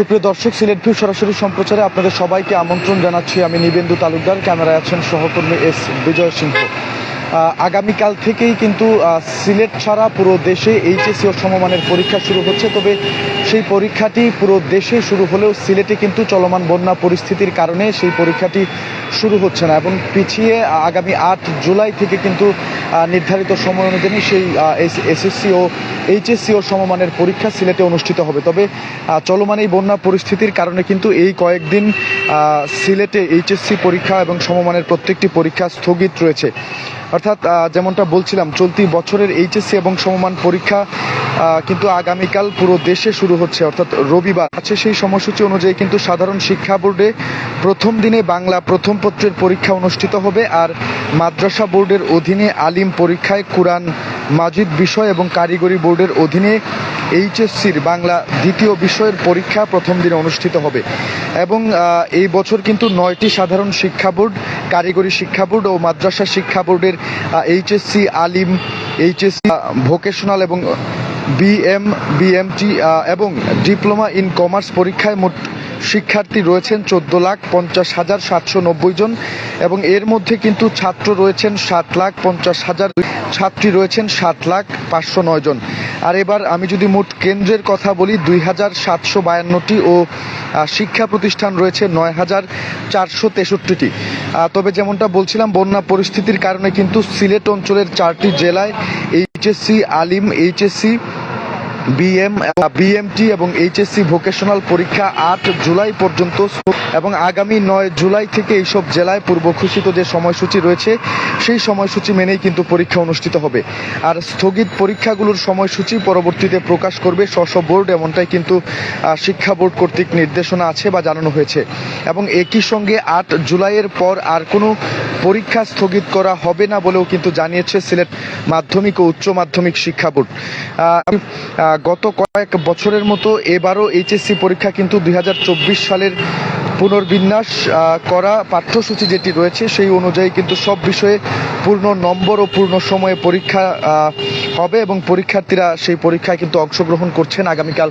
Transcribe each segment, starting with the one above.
সুপ্রিয় দর্শক, সিলেট ভিউ সরাসরি সম্প্রচারে আপনাদের সবাইকে আমন্ত্রণ জানাচ্ছি। আমি নিবেন্দু তালুকদার, ক্যামেরায় আছেন সহকর্মী এস বিজয় সিংহ আগামীকাল থেকেই কিন্তু সিলেট ছাড়া পুরো দেশে এইচএসসি ও সমমানের পরীক্ষা শুরু হচ্ছে। তবে সেই পরীক্ষাটি পুরো দেশে শুরু হলেও সিলেটে কিন্তু চলমান বন্যা পরিস্থিতির কারণে সেই পরীক্ষাটি শুরু হচ্ছে না এবং পিছিয়ে আগামী আট জুলাই থেকে কিন্তু নির্ধারিত সময় অনুযায়ী সেই এসএসসি ও এইচএসসি ও সমমানের পরীক্ষা সিলেটে অনুষ্ঠিত হবে। তবে চলমান এই বন্যা পরিস্থিতির কারণে কিন্তু এই কয়েকদিন সিলেটে এইচএসসি পরীক্ষা এবং সমমানের প্রত্যেকটি পরীক্ষা স্থগিত রয়েছে। অর্থাৎ যেমনটা বলছিলাম, চলতি বছরের এইচএসসি এবং সমমান পরীক্ষা কিন্তু আগামীকাল পুরো দেশে শুরু হচ্ছে। অর্থাৎ রবিবার আছে সেই সময়সূচি অনুযায়ী কিন্তু সাধারণ শিক্ষা বোর্ডে প্রথম দিনে বাংলা প্রথম পত্রের পরীক্ষা অনুষ্ঠিত হবে আর মাদ্রাসা বোর্ডের অধীনে আলিম পরীক্ষায় কোরআন, মাজিদ বিষয় এবং কারিগরি বোর্ডের অধীনে এইচএসসির বাংলা দ্বিতীয় বিষয়ের পরীক্ষা প্রথম দিনে অনুষ্ঠিত হবে। এবং এই বছর কিন্তু নয়টি সাধারণ শিক্ষা বোর্ড, কারিগরি শিক্ষা বোর্ড ও মাদ্রাসা শিক্ষা বোর্ডের এইচএসসি, আলিম, এইচএসসি ভোকেশনাল এবং বিএম বিএমটি এবং ডিপ্লোমা ইন কমার্স পরীক্ষায় মোট শিক্ষার্থী রয়েছেন চোদ্দ লাখ পঞ্চাশ হাজার সাতশো নব্বই জন এবং এর মধ্যে কিন্তু ছাত্র রয়েছেন সাত লাখ পঞ্চাশ হাজার, ছাত্রী রয়েছেন সাত লাখ পাঁচশো নয় জন। আর এবার আমি যদি মোট কেন্দ্রের কথা বলি, দুই হাজার সাতশো বায়ান্নটি ও শিক্ষা প্রতিষ্ঠান রয়েছে নয় হাজার চারশো তেষট্টিটি। তবে যেমনটা বলছিলাম, বন্যা পরিস্থিতির কারণে কিন্তু সিলেট অঞ্চলের চারটি জেলায় HSC, Alim, HSC BM BMT এবং এইচএসসি ভোকেশনাল পরীক্ষা আট জুলাই পর্যন্ত এবং আগামী নয় জুলাই থেকে এইসব জেলায় পূর্ব ঘোষিত যে সময়সূচি রয়েছে, সেই সময়সূচি মেনেই কিন্তু পরীক্ষা অনুষ্ঠিত হবে। আর স্থগিত পরীক্ষাগুলোর সময়সূচি পরবর্তীতে প্রকাশ করবে স্ব বোর্ড, এমনটাই কিন্তু শিক্ষা বোর্ড কর্তৃক নির্দেশনা আছে বা জানানো হয়েছে। এবং একই সঙ্গে আট জুলাইয়ের পর আর কোনো পরীক্ষা স্থগিত করা হবে না বলেও কিন্তু জানিয়েছে সিলেট মাধ্যমিক ও উচ্চ মাধ্যমিক শিক্ষা বোর্ড। গত কয়েক বছরের মতো এবারও এইচএসসি পরীক্ষা কিন্তু দুই হাজার চব্বিশ সালের পুনর্বিন্যাস করা পাঠ্যসূচি যেটি রয়েছে, সেই অনুযায়ী কিন্তু সব বিষয়ে পূর্ণ নম্বর ও পূর্ণ সময়ে পরীক্ষা হবে এবং পরীক্ষার্থীরা সেই পরীক্ষায় কিন্তু অংশগ্রহণ করছেন আগামীকাল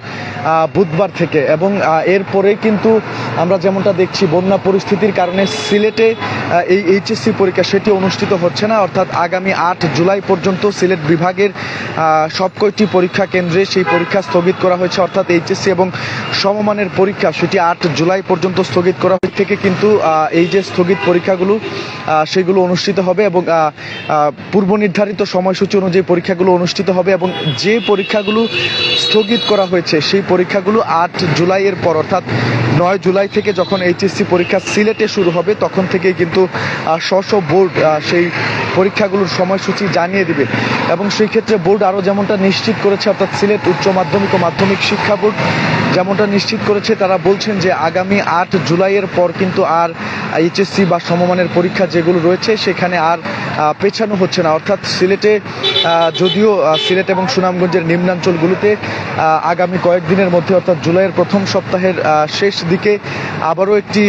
বুধবার থেকে। এবং এরপরে কিন্তু আমরা যেমনটা দেখছি বন্যা পরিস্থিতির কারণে সিলেটে এই এইচএসসি পরীক্ষা সেটি অনুষ্ঠিত হচ্ছে না। অর্থাৎ আগামী আট জুলাই পর্যন্ত সিলেট বিভাগের আহ, সব কয়টি পরীক্ষা কেন্দ্রে সেই পরীক্ষা স্থগিত করা হয়েছে। অর্থাৎ এইচএসসি এবং সমমানের পরীক্ষা সেটি আট জুলাই পর্যন্ত স্থগিত করা হয়ে থেকে কিন্তু এই যে স্থগিত পরীক্ষাগুলো সেগুলো অনুষ্ঠিত হবে এবং পূর্ব নির্ধারিত সময়সূচি অনুযায়ী পরীক্ষাগুলো অনুষ্ঠিত হবে এবং যে পরীক্ষাগুলো স্থগিত করা হয়েছে, সেই পরীক্ষাগুলো আট জুলাইয়ের পর, অর্থাৎ নয় জুলাই থেকে যখন এইচএসসি পরীক্ষা সিলেটে শুরু হবে, তখন থেকেই কিন্তু স্ব বোর্ড সেই পরীক্ষাগুলোর সময়সূচি জানিয়ে দিবে। এবং সেই ক্ষেত্রে বোর্ড আরও যেমনটা নিশ্চিত করেছে, অর্থাৎ সিলেট উচ্চ মাধ্যমিক ও মাধ্যমিক শিক্ষা বোর্ড যেমনটা নিশ্চিত করেছে তারা বলছেন যে আগামী আট জুলাইয়ের পর কিন্তু আর এইচএসসি বা সমমানের পরীক্ষা যেগুলো রয়েছে সেখানে আর পেছানো হচ্ছে না। অর্থাৎ সিলেটে যদিও সিলেট এবং সুনামগঞ্জের নিম্নাঞ্চলগুলোতে আগামী কয়েকদিনের মধ্যে অর্থাৎ জুলাইয়ের প্রথম সপ্তাহের শেষ দিকে আবারও একটি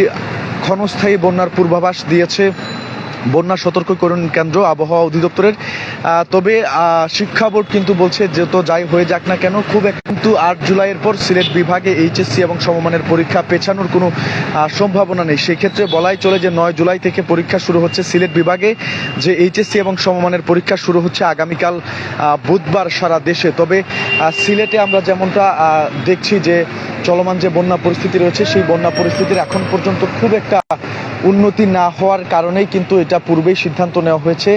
ক্ষণস্থায়ী বন্যার পূর্বাভাস দিয়েছে। বন্যা সতর্কীকরণ কেন্দ্র, আবহাওয়া অধিদপ্তরের। তবে শিক্ষা বোর্ড কিন্তু বলছে যে তো যাই হয়ে যাক না কেন, খুব কিন্তু আট জুলাইয়ের পর সিলেট বিভাগে এইচএসসি এবং সমমানের পরীক্ষা পেছানোর কোনো সম্ভাবনা নেই। সেক্ষেত্রে বলাই চলে যে নয় জুলাই থেকে পরীক্ষা শুরু হচ্ছে সিলেট বিভাগে, যে এইচএসসি এবং সমমানের পরীক্ষা শুরু হচ্ছে আগামীকাল বুধবার সারা দেশে। তবে সিলেটে আমরা যেমনটা দেখছি যে চলমান যে বন্যা পরিস্থিতি রয়েছে, সেই বন্যা পরিস্থিতির এখন পর্যন্ত খুব একটা উন্নতি না হওয়ার কারণেই কিন্তু এটা পূর্বেই সিদ্ধান্ত নেওয়া হয়েছে।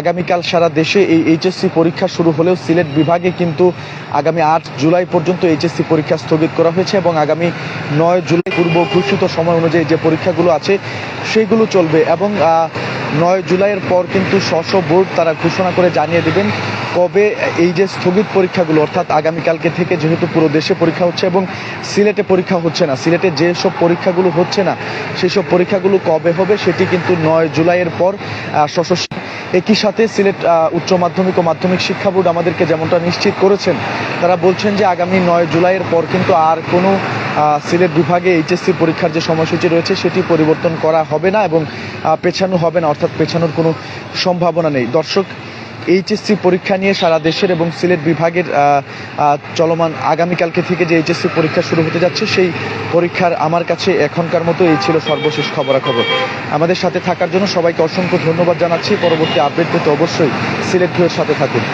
আগামীকাল সারা দেশে এই এইচএসসি পরীক্ষা শুরু হলেও সিলেট বিভাগে কিন্তু আগামী আট জুলাই পর্যন্ত এইচএসসি পরীক্ষা স্থগিত করা হয়েছে এবং আগামী নয় জুলাই পূর্ব ঘোষিত সময় অনুযায়ী যে পরীক্ষাগুলো আছে, সেইগুলো চলবে এবং নয় জুলাইয়ের পর কিন্তু স্ব বোর্ড তারা ঘোষণা করে জানিয়ে দেবেন কবে এই যে স্থগিত পরীক্ষাগুলো অর্থাৎ আগামীকালকে থেকে যেহেতু পুরো দেশে পরীক্ষা হচ্ছে এবং সিলেটে পরীক্ষা হচ্ছে না সিলেটে যেসব পরীক্ষাগুলো হচ্ছে না সেই সব পরীক্ষাগুলো কবে হবে সেটি কিন্তু নয় জুলাইয়ের পর আহ, একই সাথে সিলেট উচ্চ মাধ্যমিক ও মাধ্যমিক শিক্ষা বোর্ড আমাদেরকে যেমনটা নিশ্চিত করেছেন তারা বলছেন যে আগামী নয় জুলাইয়ের পর কিন্তু আর কোনো সিলেট বিভাগে এইচএসসি পরীক্ষার যে সময়সূচি রয়েছে, সেটি পরিবর্তন করা হবে না এবং পেছানো হবে না, অর্থাৎ পেছানোর কোনো সম্ভাবনা নেই। দর্শক, এইচএসসি পরীক্ষা নিয়ে সারা দেশের এবং সিলেট বিভাগের চলমান আগামীকালকে থেকে যে এইচএসসি পরীক্ষা শুরু হতে যাচ্ছে, সেই পরীক্ষার আমার কাছে এখনকার মতো এই ছিল সর্বশেষ খবরাখবর। আমাদের সাথে থাকার জন্য সবাইকে অসংখ্য ধন্যবাদ জানাচ্ছি। পরবর্তী আপডেট পেতে অবশ্যই সিলেট ভিউয়ের সাথে থাকুন।